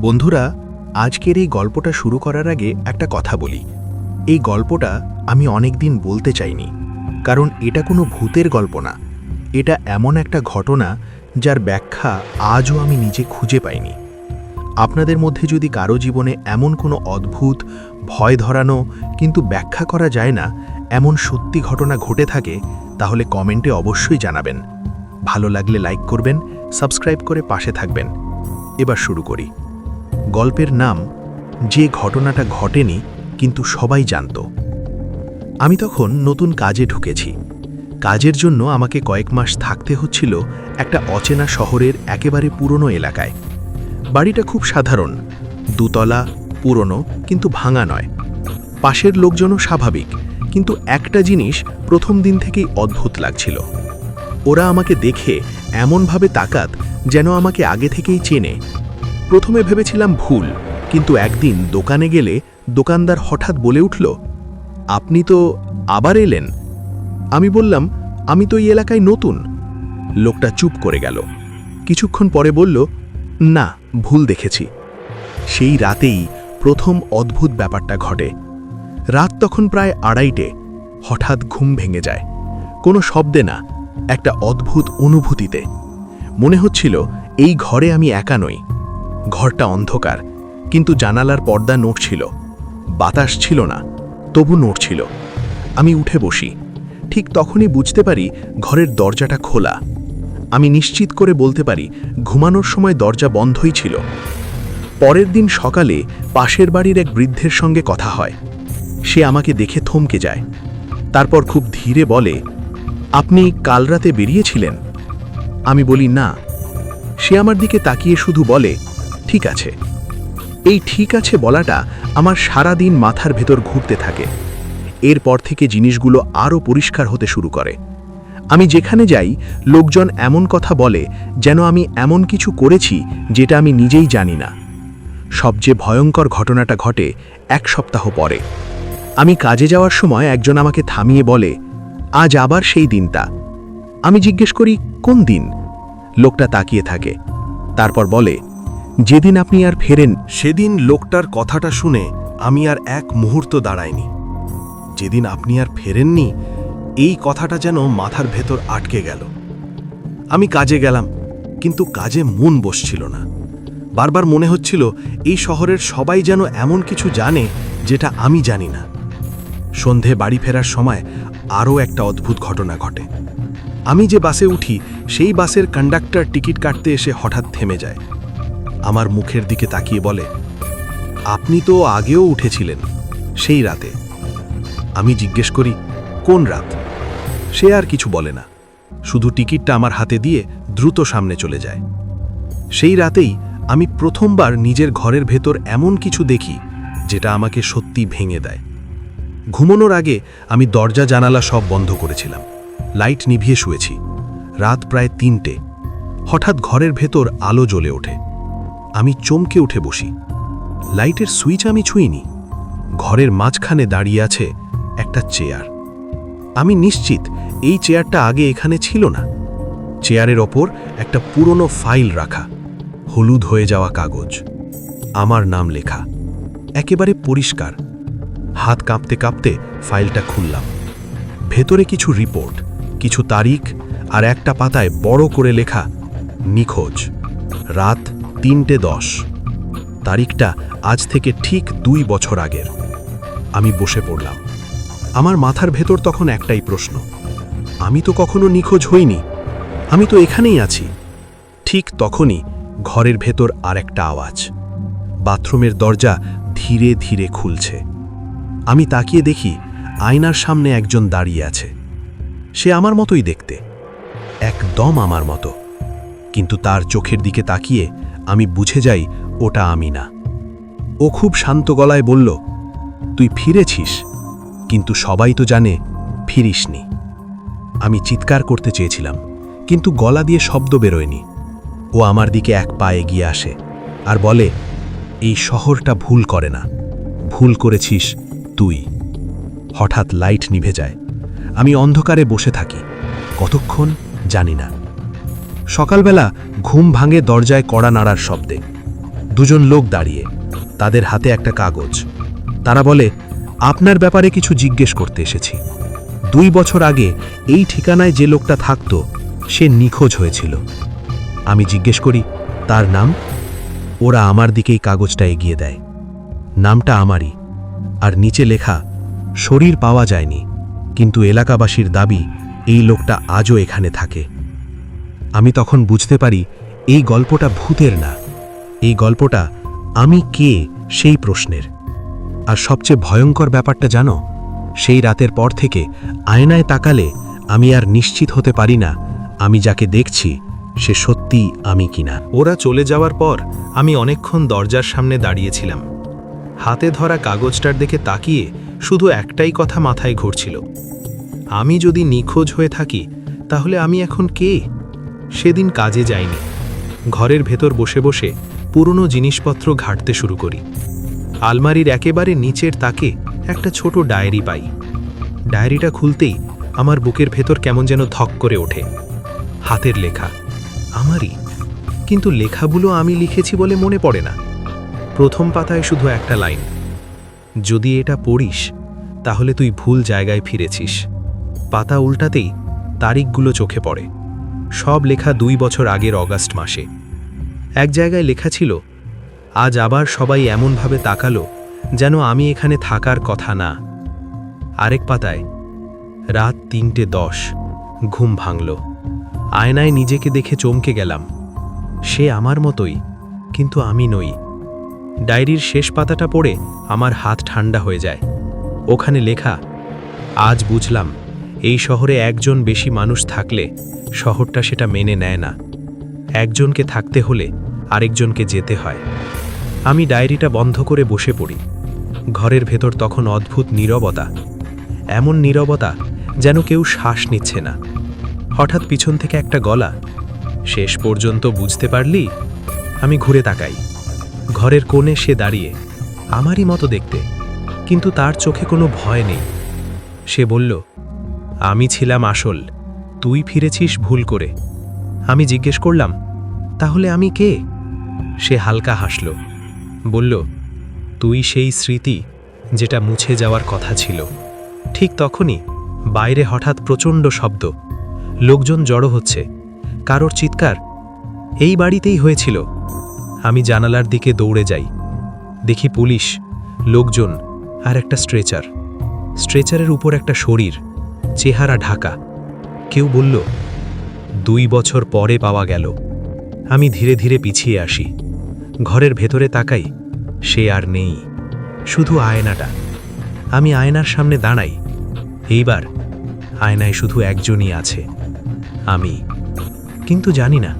বন্ধুরা, আজকের এই গল্পটা শুরু করার আগে একটা কথা বলি। এই গল্পটা আমি অনেক দিন বলতে চাইনি, কারণ এটা কোনো ভূতের গল্প না। এটা এমন একটা ঘটনা যার ব্যাখ্যা আজও আমি নিজে খুঁজে পাইনি। আপনাদের মধ্যে যদি কারও জীবনে এমন কোনো অদ্ভুত, ভয় ধরানো কিন্তু ব্যাখ্যা করা যায় না, এমন সত্যি ঘটনা ঘটে থাকে, তাহলে কমেন্টে অবশ্যই জানাবেন। ভালো লাগলে লাইক করবেন, সাবস্ক্রাইব করে পাশে থাকবেন। এবার শুরু করি। গল্পের নাম, যে ঘটনাটা ঘটেনি, কিন্তু সবাই জানত। আমি তখন নতুন কাজে ঢুকেছি। কাজের জন্য আমাকে কয়েক মাস থাকতে হচ্ছিল একটা অচেনা শহরের একেবারে পুরনো এলাকায়। বাড়িটা খুব সাধারণ, দুতলা, পুরনো, কিন্তু ভাঙা নয়। পাশের লোকজনও স্বাভাবিক, কিন্তু একটা জিনিস প্রথম দিন থেকেই অদ্ভুত লাগছিল। ওরা আমাকে দেখে এমনভাবে তাকাত যেন আমাকে আগে থেকেই চেনে প্রথমে ভেবেছিলাম ভুল, কিন্তু একদিন দোকানে গেলে দোকানদার হঠাৎ বলে উঠল, আপনি তো আবার এলেন? আমি বললাম, আমি তো এই এলাকায় নতুন। লোকটা চুপ করে গেল। কিছুক্ষণ পরে বলল, না, ভুল দেখেছি। সেই রাতেই প্রথম অদ্ভুত ব্যাপারটা ঘটে। রাত তখন প্রায় আড়াইটে, হঠাৎ ঘুম ভেঙে যায়। কোনো শব্দে না, একটা অদ্ভুত অনুভূতিতে। মনে হচ্ছিল, এই ঘরে আমি একা নই। ঘরটা অন্ধকার, কিন্তু জানালার পর্দা নড়ছিল বাতাস ছিল না, তবু নড়ছিল আমি উঠে বসি। ঠিক তখনই বুঝতে পারি ঘরের দরজাটা খোলা। আমি নিশ্চিত করে বলতে পারি ঘুমানোর সময় দরজা বন্ধই ছিল। পরের দিন সকালে পাশের বাড়ির এক বৃদ্ধের সঙ্গে কথা হয়। সে আমাকে দেখে থমকে যায়। তারপর খুব ধীরে বলে, আপনি কাল রাতে বেরিয়েছিলেন? আমি বলি, না। সে আমার দিকে তাকিয়ে শুধু বলে ঠিক আছে। এই ঠিক আছে বলাটা আমার সারা দিন মাথার ভেতর ঘুরতে থাকে। এরপর থেকে জিনিসগুলো আরও পরিষ্কার হতে শুরু করে। আমি যেখানে যাই, লোকজন এমন কথা বলে যেন আমি এমন কিছু করেছি যেটা আমি নিজেই জানি না। সবচেয়ে ভয়ঙ্কর ঘটনাটা ঘটে এক সপ্তাহ পরে। আমি কাজে যাওয়ার সময় একজন আমাকে থামিয়ে বলে, আজ আবার সেই দিনটা। আমি জিজ্ঞেস করি, কোন দিন? লোকটা তাকিয়ে থাকে। তারপর বলে যেদিন আপনি আর ফেরেন, সেদিন লোকটার কথাটা শুনে আমি আর এক মুহূর্ত দাঁড়াইনি। যেদিন আপনি আর ফেরেননি, এই কথাটা যেন মাথার ভেতর আটকে গেল। আমি কাজে গেলাম, কিন্তু কাজে মন বসছিল না। বারবার মনে হচ্ছিল, এই শহরের সবাই যেন এমন কিছু জানে যেটা আমি জানি না। সন্ধে বাড়ি ফেরার সময় আরও একটা অদ্ভুত ঘটনা ঘটে। আমি যে বাসে উঠি, সেই বাসের কন্ডাক্টর টিকিট কাটতে এসে হঠাৎ থেমে যায়। আমার মুখের দিকে তাকিয়ে বলে, আপনি তো আগেও উঠেছিলেন সেই রাতে। আমি জিজ্ঞেস করি, কোন রাত? সে আর কিছু বলে না। শুধু টিকিটটা আমার হাতে দিয়ে দ্রুত সামনে চলে যায়। সেই রাতেই আমি প্রথমবার নিজের ঘরের ভেতর এমন কিছু দেখি, যেটা আমাকে সত্যি ভেঙে দেয়। ঘুমানোর আগে আমি দরজা, জানালা সব বন্ধ করেছিলাম। লাইট নিভিয়ে শুয়েছি। রাত প্রায় তিনটে। হঠাৎ ঘরের ভেতর আলো জ্বলে ওঠে। আমি চমকে উঠে বসি। লাইটের সুইচ আমি ছুঁইনি। ঘরের মাঝখানে দাঁড়িয়ে আছে একটা চেয়ার। আমি নিশ্চিত এই চেয়ারটা আগে এখানে ছিল না। চেয়ারের ওপর একটা পুরনো ফাইল রাখা, হলুদ হয়ে যাওয়া কাগজ। আমার নাম লেখা। একেবারে পরিষ্কার। হাত কাঁপতে কাঁপতে ফাইলটা খুললাম। ভেতরে কিছু রিপোর্ট, কিছু তারিখ আর একটা পাতায় বড় করে লেখা, নিখোঁজ। রাত তিনটে দশ। তারিখটা আজ থেকে ঠিক দুই বছর আগের। আমি বসে পড়লাম। আমার মাথার ভেতর তখন একটাই প্রশ্ন। আমি তো কখনো নিখোঁজ হইনি। আমি তো এখানেই আছি। ঠিক তখনই ঘরের ভেতর আর একটা আওয়াজ। বাথরুমের দরজা ধীরে ধীরে খুলছে। আমি তাকিয়ে দেখি আয়নার সামনে একজন দাঁড়িয়ে আছে। সে আমার মতোই দেখতে। একদম আমার মতো। কিন্তু তার চোখের দিকে তাকিয়ে আমি বুঝে যাই ওটা আমি না। ও খুব শান্ত গলায় বলল, তুই ফিরেছিস, কিন্তু সবাই তো জানে ফিরিসনি। আমি চিৎকার করতে চেয়েছিলাম, কিন্তু গলা দিয়ে শব্দ বেরোয়নি। ও আমার দিকে এক পা এগিয়ে আসে আর বলে, এই শহরটা ভুল করে না, ভুল করেছিস তুই। হঠাৎ লাইট নিভে যায়। আমি অন্ধকারে বসে থাকি, কতক্ষণ জানি না। সকালবেলা ঘুম ভাঙে দরজায় কড়া নাড়ার শব্দে। দুজন লোক দাঁড়িয়ে, তাদের হাতে একটা কাগজ। তারা বলে, আপনার ব্যাপারে কিছু জিজ্ঞেস করতে এসেছি। দুই বছর আগে এই ঠিকানায় যে লোকটা থাকতো, সে নিখোঁজ হয়েছিল। আমি জিজ্ঞেস করি, তার নাম? ওরা আমার দিকেই কাগজটা এগিয়ে দেয়। নামটা আমারই, আর নিচে লেখা, শরীর পাওয়া যায়নি। কিন্তু এলাকাবাসীর দাবি, এই লোকটা আজও এখানে থাকে। আমি তখন বুঝতে পারি এই গল্পটা ভূতের না। এই গল্পটা আমি কে সেই প্রশ্নের। আর সবচেয়ে ভয়ঙ্কর ব্যাপারটা জানো, সেই রাতের পর থেকে আয়নায় তাকালে আমি আর নিশ্চিত হতে পারি না আমি যাকে দেখছি সে সত্যি আমি কিনা। ওরা চলে যাওয়ার পর আমি অনেকক্ষণ দরজার সামনে দাঁড়িয়েছিলাম। হাতে ধরা কাগজটার দিকে তাকিয়ে শুধু একটাই কথা মাথায় ঘুরছিল। আমি যদি নিখোঁজ হয়ে থাকি, তাহলে আমি এখন কে? সেদিন কাজে যাইনি। ঘরের ভেতর বসে বসে পুরনো জিনিসপত্র ঘাঁটতে শুরু করি। আলমারির একেবারে নিচের তাকে একটা ছোট ডায়েরি পাই। ডায়েরিটা খুলতেই আমার বুকের ভেতর কেমন যেন ধক করে ওঠে। হাতের লেখা, আমারই। কিন্তু লেখাগুলো আমি লিখেছি বলে মনে পড়ে না। প্রথম পাতায় শুধু একটা লাইন, যদি এটা পড়িস, তাহলে তুই ভুল জায়গায় ফিরেছিস। পাতা উল্টাতেই তারিখগুলো চোখে পড়ে। সব লেখা দুই বছর আগের অগাস্ট মাসে। এক জায়গায় লেখা ছিল, আজ আবার সবাই এমনভাবে তাকালো যেন আমি এখানে থাকার কথা না। আরেক পাতায়, রাত তিনটে দশ, ঘুম ভাঙল। আয়নায় নিজেকে দেখে চমকে গেলাম। সে আমার মতোই, কিন্তু আমি নই। ডায়েরির শেষ পাতাটা পড়ে আমার হাত ঠান্ডা হয়ে যায়। ওখানে লেখা, আজ বুঝলাম এই শহরে একজন বেশি মানুষ থাকলে শহরটা সেটা মেনে নেয় না। একজনকে থাকতে হলে আরেকজনকে যেতে হয়। আমি ডায়েরিটা বন্ধ করে বসে পড়ি। ঘরের ভেতর তখন অদ্ভুত নীরবতা। এমন নীরবতা যেন কেউ শ্বাস নিচ্ছে না। হঠাৎ পিছন থেকে একটা গলা, শেষ পর্যন্ত বুঝতে পারলি? আমি ঘুরে তাকাই। ঘরের কোণে সে দাঁড়িয়ে, আমারই মতো দেখতে, কিন্তু তার চোখে কোনো ভয় নেই। সে বলল আমি ছিলাম আসল। তুই ফিরেছিস ভুল করে। আমি জিজ্ঞেস করলাম, তাহলে আমি কে? সে হালকা হাসল। বলল, তুই সেই স্মৃতি যেটা মুছে যাওয়ার কথা ছিল। ঠিক তখনই বাইরে হঠাৎ প্রচণ্ড শব্দ। লোকজন জড়ো হচ্ছে। কারোর চিৎকার এই বাড়িতেই হয়েছিল। আমি জানালার দিকে দৌড়ে যাই। দেখি পুলিশ, লোকজন আর একটা স্ট্রেচার। স্ট্রেচারের উপর একটা শরীর। চেহারা ঢাকা। কেউ বলল, দুই বছর পরে পাওয়া গেল। আমি ধীরে ধীরে পিছিয়ে আসি। ঘরের ভেতরে তাকাই, সে আর নেই। শুধু আয়নাটা। আমি আয়নার সামনে দাঁড়াই। এইবার আয়নায় শুধু একজনই আছে, আমি। কিন্তু জানি না,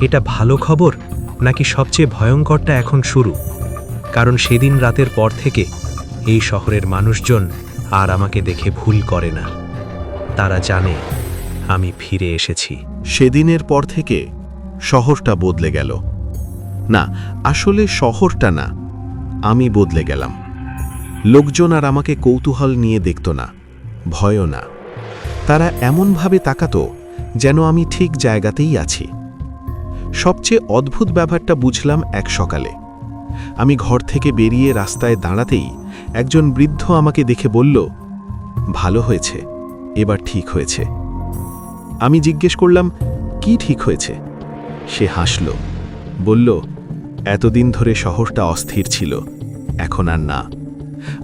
এটা ভালো খবর নাকি সবচেয়ে ভয়ঙ্করটা এখন শুরু? কারণ সেদিন রাতের পর থেকে এই শহরের মানুষজন আর আমাকে দেখে ভুল করে না। তারা জানে, আমি ফিরে এসেছি। সেদিনের পর থেকে শহরটা বদলে গেল। না, আসলে শহরটা না, আমি বদলে গেলাম। লোকজন আর আমাকে কৌতূহল নিয়ে দেখত না, ভয়ও না। তারা এমনভাবে তাকাতো যেন আমি ঠিক জায়গাতেই আছি। সবচেয়ে অদ্ভুত ব্যাপারটা বুঝলাম এক সকালে। আমি ঘর থেকে বেরিয়ে রাস্তায় দাঁড়াতেই একজন বৃদ্ধ আমাকে দেখে বলল, ভালো হয়েছে। এবার ঠিক হয়েছে। আমি জিজ্ঞেস করলাম, কি ঠিক হয়েছে? সে হাসল, বলল, এতদিন ধরে শহরটা অস্থির ছিল, এখন আর না।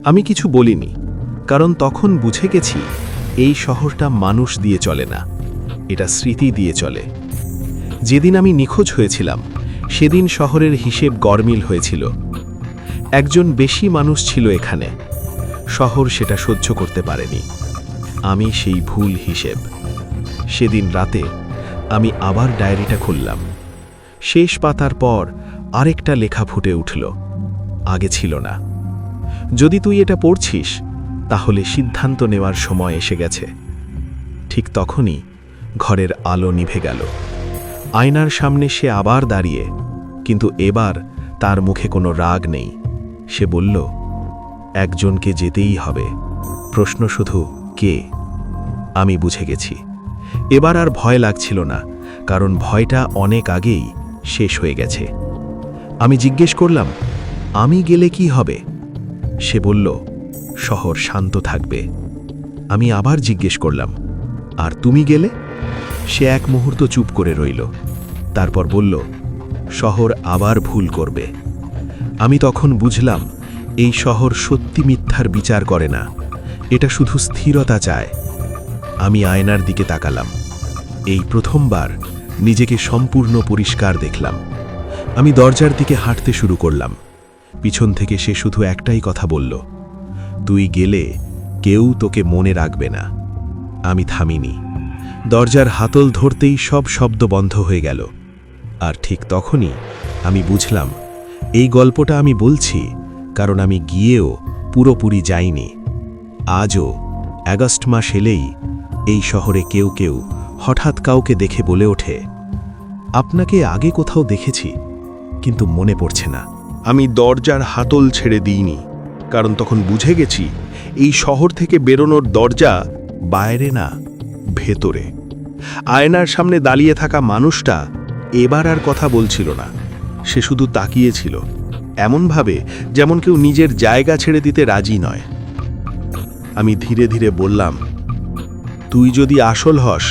আমি কিছু বলিনি, কারণ তখন বুঝে গেছি এই শহরটা মানুষ দিয়ে চলে না, এটা স্মৃতি দিয়ে চলে। যেদিন আমি নিখোঁজ হয়েছিলাম, সেদিন শহরের হিসেব গরমিল হয়েছিল। একজন বেশি মানুষ ছিল এখানে, শহর সেটা সহ্য করতে পারেনি। আমি সেই ভুল হিসেব। সেদিন রাতে আমি আবার ডায়েরিটা খুললাম। শেষ পাতার পর আরেকটা লেখা ফুটে উঠল। আগে ছিল না। যদি তুই এটা পড়ছিস, তাহলে সিদ্ধান্ত নেওয়ার সময় এসে গেছে। ঠিক তখনই ঘরের আলো নিভে গেল। আয়নার সামনে সে আবার দাঁড়িয়ে, কিন্তু এবার তার মুখে কোনো রাগ নেই। সে বলল, একজনকে যেতেই হবে। প্রশ্ন শুধু কে? আমি বুঝে গেছি। এবার আর ভয় লাগছিল না, কারণ ভয়টা অনেক আগেই শেষ হয়ে গেছে। আমি জিজ্ঞেস করলাম, আমি গেলে কি হবে? সে বলল, শহর শান্ত থাকবে। আমি আবার জিজ্ঞেস করলাম, আর তুমি গেলে? সে এক মুহূর্ত চুপ করে রইল, তারপর বলল, শহর আবার ভুল করবে। আমি তখন বুঝলাম, এই শহর সত্যি মিথ্যার বিচার করে না। এটা শুধু স্থিরতা চায়। আমি আয়নার দিকে তাকালাম। এই প্রথমবার নিজেকে সম্পূর্ণ পরিষ্কার দেখলাম। আমি দরজার দিকে হাঁটতে শুরু করলাম। পিছন থেকে সে শুধু একটাই কথা বলল, তুই গেলে কেউ তোকে মনে রাখবে না। আমি থামিনি। দরজার হাতল ধরতেই সব শব্দ বন্ধ হয়ে গেল। আর ঠিক তখনই আমি বুঝলাম, এই গল্পটা আমি বলছি কারণ আমি গিয়েও পুরোপুরি যাইনি। আজও অ্যাগস্ট মাস এলেই এই শহরে কেউ কেউ হঠাৎ কাউকে দেখে বলে ওঠে, আপনাকে আগে কোথাও দেখেছি, কিন্তু মনে পড়ছে না। আমি দরজার হাতল ছেড়ে দিইনি, কারণ তখন বুঝে গেছি এই শহর থেকে বেরোনোর দরজা বাইরে না, ভেতরে। আয়নার সামনে দাঁড়িয়ে থাকা মানুষটা এবার আর কথা বলছিল না, সে শুধু তাকিয়েছিল এমনভাবে যেমন কেউ নিজের জায়গা ছেড়ে দিতে রাজি নয়। আমি ধীরে ধীরে বললাম, তুই যদি আসল হস,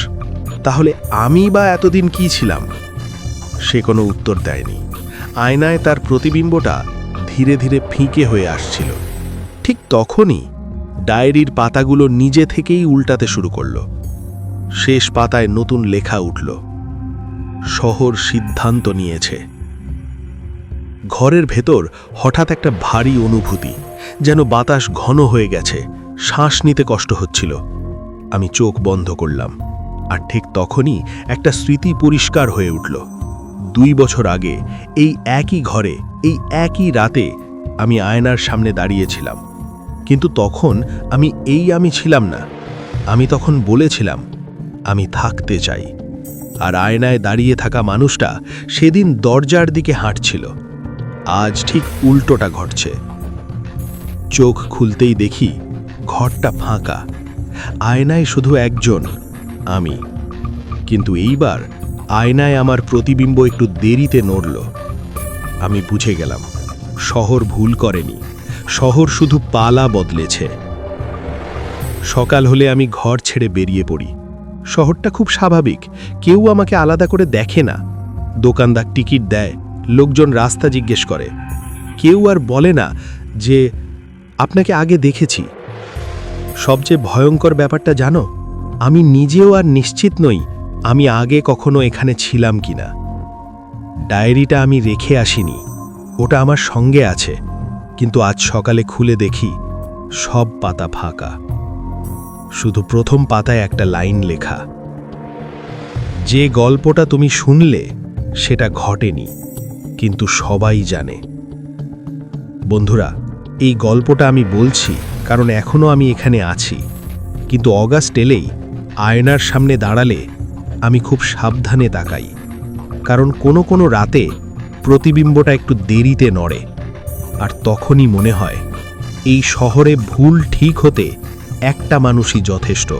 তাহলে আমি বা এতদিন কি ছিলাম? সে কোনো উত্তর দেয়নি। আয়নায় তার প্রতিবিম্বটা ধীরে ধীরে ফিঁকে হয়ে আসছিল। ঠিক তখনই ডায়েরির পাতাগুলো নিজে থেকেই উল্টাতে শুরু করল। শেষ পাতায় নতুন লেখা উঠল, শহর সিদ্ধান্ত নিয়েছে। ঘরের ভেতর হঠাৎ একটা ভারী অনুভূতি, যেন বাতাস ঘন হয়ে গেছে। শ্বাস নিতে কষ্ট হচ্ছিল। আমি চোখ বন্ধ করলাম, আর ঠিক তখনই একটা স্মৃতি পরিষ্কার হয়ে উঠল। দুই বছর আগে, এই একই ঘরে, এই একই রাতে আমি আয়নার সামনে দাঁড়িয়েছিলাম। কিন্তু তখন আমি এই আমি ছিলাম না। আমি তখন বলেছিলাম, আমি থাকতে চাই। আর আয়নায় দাঁড়িয়ে থাকা মানুষটা সেদিন দরজার দিকে হাঁটছিল। আজ ঠিক উল্টোটা ঘটছে। চোখ খুলতেই দেখি ঘরটা ফাঁকা। আয়নায় শুধু একজন, আমি। কিন্তু এইবার আয়নায় আমার প্রতিবিম্ব একটু দেরিতে নড়ল। আমি বুঝে গেলাম, শহর ভুল করেনি। শহর শুধু পালা বদলেছে। সকাল হলে আমি ঘর ছেড়ে বেরিয়ে পড়ি। শহরটা খুব স্বাভাবিক, কেউ আমাকে আলাদা করে দেখে না। দোকানদার টিকিট দেয়, লোকজন রাস্তা জিজ্ঞেস করে। কেউ আর বলে না যে, আপনাকে আগে দেখেছি। সবচেয়ে ভয়ঙ্কর ব্যাপারটা জানো? আমি নিজেও আর নিশ্চিত নই আমি আগে কখনো এখানে ছিলাম কিনা। ডায়েরিটা আমি রেখে আসিনি। ওটা আমার সঙ্গে আছে। কিন্তু আজ সকালে খুলে দেখি সব পাতা ফাঁকা। শুধু প্রথম পাতায় একটা লাইন লেখা। যে গল্পটা তুমি শুনলে সেটা ঘটেনি, কিন্তু সবাই জানে। বন্ধুরা, এই গল্পটা আমি বলছি কারণ এখনও আমি এখানে আছি। কিন্তু অগাস্ট এলেই আয়নার সামনে দাঁড়ালে আমি খুব সাবধানে তাকাই। কারণ কোনো কোনো রাতে প্রতিবিম্বটা একটু দেরিতে নড়ে। আর তখনই মনে হয়, এই শহরে ভুল ঠিক হতে একটা মানুষই যথেষ্ট।